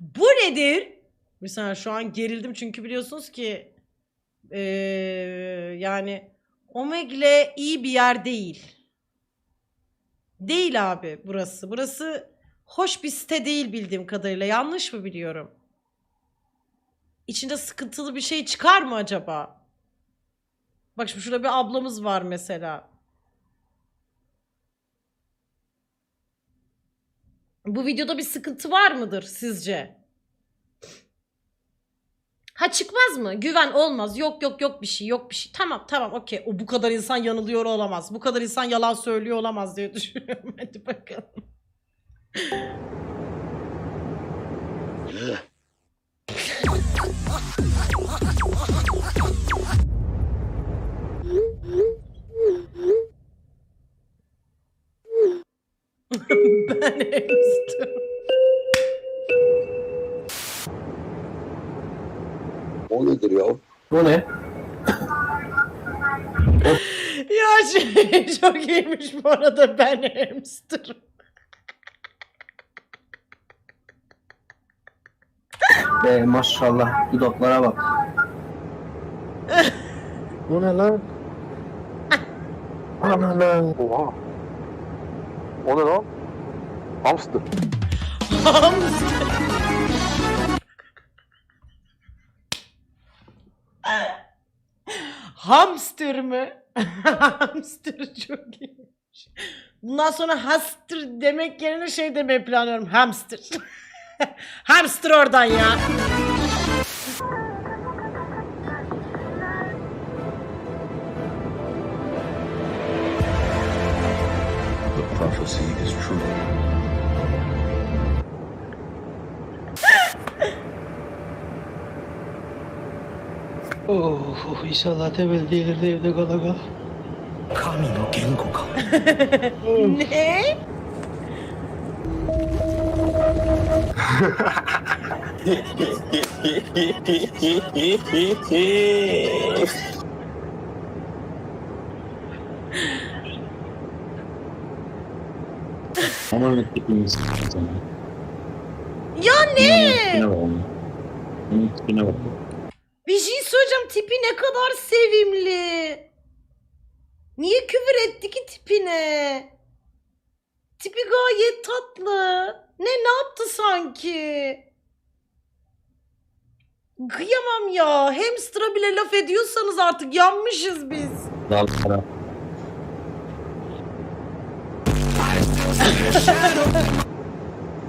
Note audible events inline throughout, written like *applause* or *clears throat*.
Bu nedir? Mesela şu an gerildim çünkü biliyorsunuz ki eee, yani Omegle iyi bir yer değil. Değil abi burası. Burası hoş bir site değil bildiğim kadarıyla. Yanlış mı biliyorum? İçinde sıkıntılı bir şey çıkar mı acaba? Bak şimdi şurada bir ablamız var mesela. Bu videoda bir sıkıntı var mıdır sizce? Ha çıkmaz mı? Güven olmaz. Yok yok yok bir şey yok bir şey. Tamam tamam okey. O bu kadar insan yanılıyor olamaz. Bu kadar insan yalan söylüyor olamaz diye *laughs* düşünüyorum. Hadi bakalım. *laughs* ben hamster. O nedir ya? Bu ne? Ya şey *laughs* çok iyiymiş bu arada ben hamster. Be maşallah dudaklara bak. *laughs* Bu ne lan? Ana lan. Oha. O ne lan? Hamster. Hamster. Hamster mı? Hamster çok iyiymiş. Bundan sonra hamster demek yerine şey demeyi planlıyorum. Hamster. *laughs* hamster oradan ya. see is true. *laughs* Oh, inşallah temel değildir de evde kala kal. Kami no genko ka. ne? *laughs* *laughs* Ama tipimiz sana. Ya ne? Tipine bak onun. Onun tipine bak. Bir şey söyleyeceğim tipi ne kadar sevimli. Niye küfür etti ki tipine? Tipi gayet tatlı. Ne ne yaptı sanki? Kıyamam ya. Hamster'a bile laf ediyorsanız artık yanmışız biz. Dallara.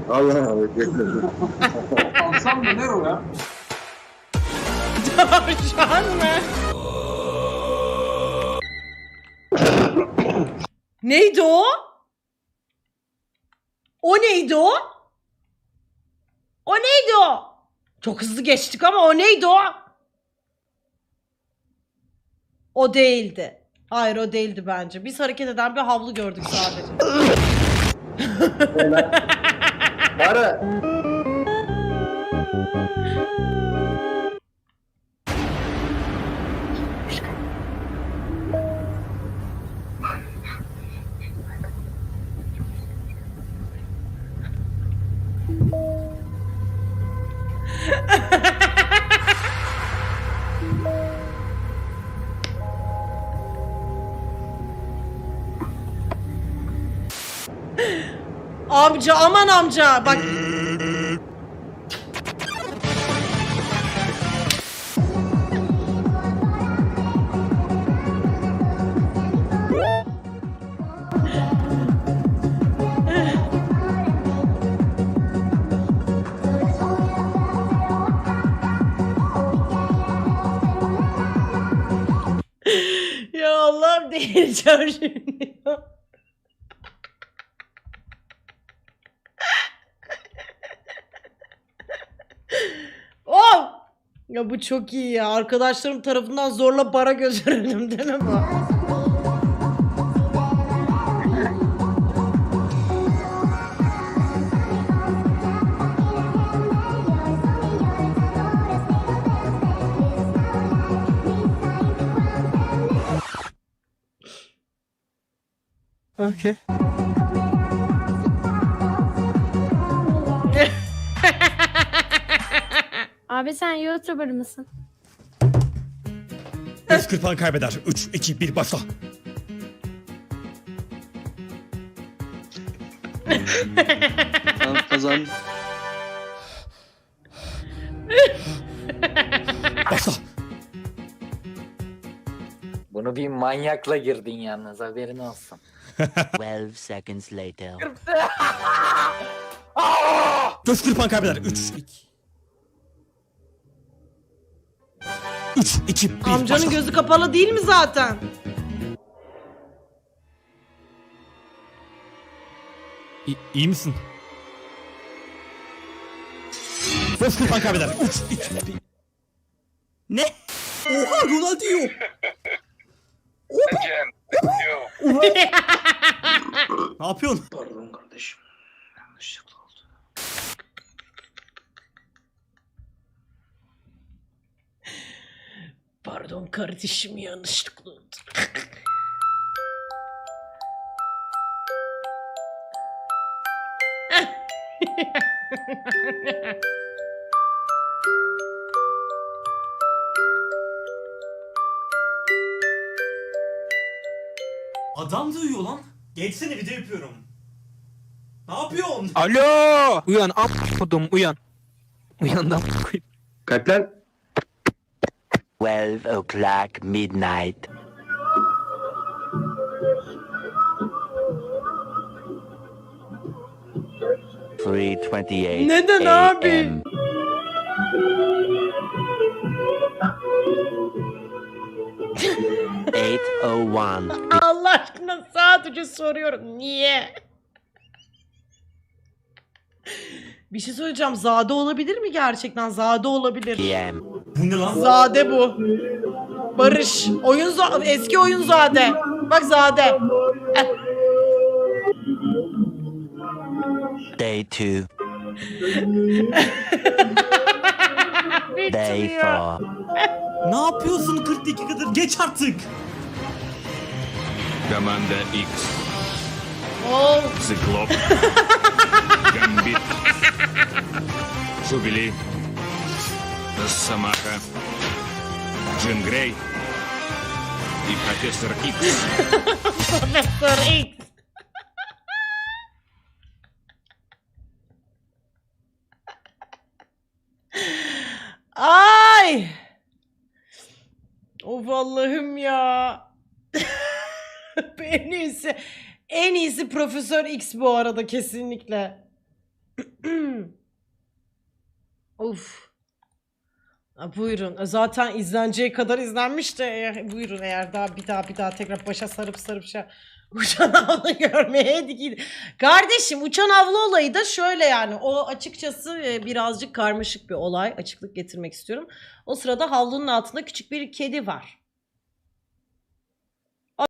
Allah Allah. Alsam da ne o ya? Tavşan mı? neydi o? O neydi o? O neydi o? Çok hızlı geçtik ama o neydi o? O değildi. Hayır o değildi bence. Biz hareket eden bir havlu gördük sadece. Para. Amca aman amca bak. ya Allah'ım *laughs* delireceğim şimdi. ya. Oh! Ya bu çok iyi ya. Arkadaşlarım tarafından zorla bara götürüldüm değil mi bu? Okey. Abi sen YouTuber mısın? Göz kırpan kaybeder. 3, 2, 1 başla. Kazan. Başla. Bunu bir manyakla girdin yalnız haberin olsun. 12 seconds later. Göz kırpan *laughs* kaybeder. 3, 2. 3, 2, 1 Amcanın başla. gözü kapalı değil mi zaten? İyi, iyi misin? Göz kırpan kaybeder. 3, 2, 1. Ne? Oha Ronaldinho. ne yapıyorsun? Pardon kardeşim. Yanlışlıkla Pardon kardeşim yanlışlıkla oldu. Adam duyuyor lan. Geçsene video yapıyorum. Ne yapıyorsun? Alo! Uyan am kodum uyan. Uyandım. Kalp lan. 12 o'clock midnight. Three twenty-eight. Neden abi? Eight oh one. Allah aşkına sadece soruyorum. Niye? Bir şey söyleyeceğim. Zade olabilir mi gerçekten? Zade olabilir. Bu ne lan? Zade bu. Barış. Oyun za- eski oyun Zade. Bak Zade. Day two. *laughs* Day four. Ne yapıyorsun 42 kadar? Geç artık. Commander X. Oh. Cyclop. *laughs* Gambit. Jubilee. Росомаха. Джин Грей. И профессор Икс. Profesör X. Ay. Of Allah'ım ya. *laughs* en iyisi. En iyisi Profesör X bu arada kesinlikle. *clears throat* of. Ha, buyurun. Zaten izleneceği kadar izlenmiş de e, buyurun eğer daha bir daha bir daha tekrar başa sarıp sarıp şey *laughs* uçan avlu görmeye gidin. Kardeşim uçan avlu olayı da şöyle yani o açıkçası e, birazcık karmaşık bir olay açıklık getirmek istiyorum. O sırada havlunun altında küçük bir kedi var.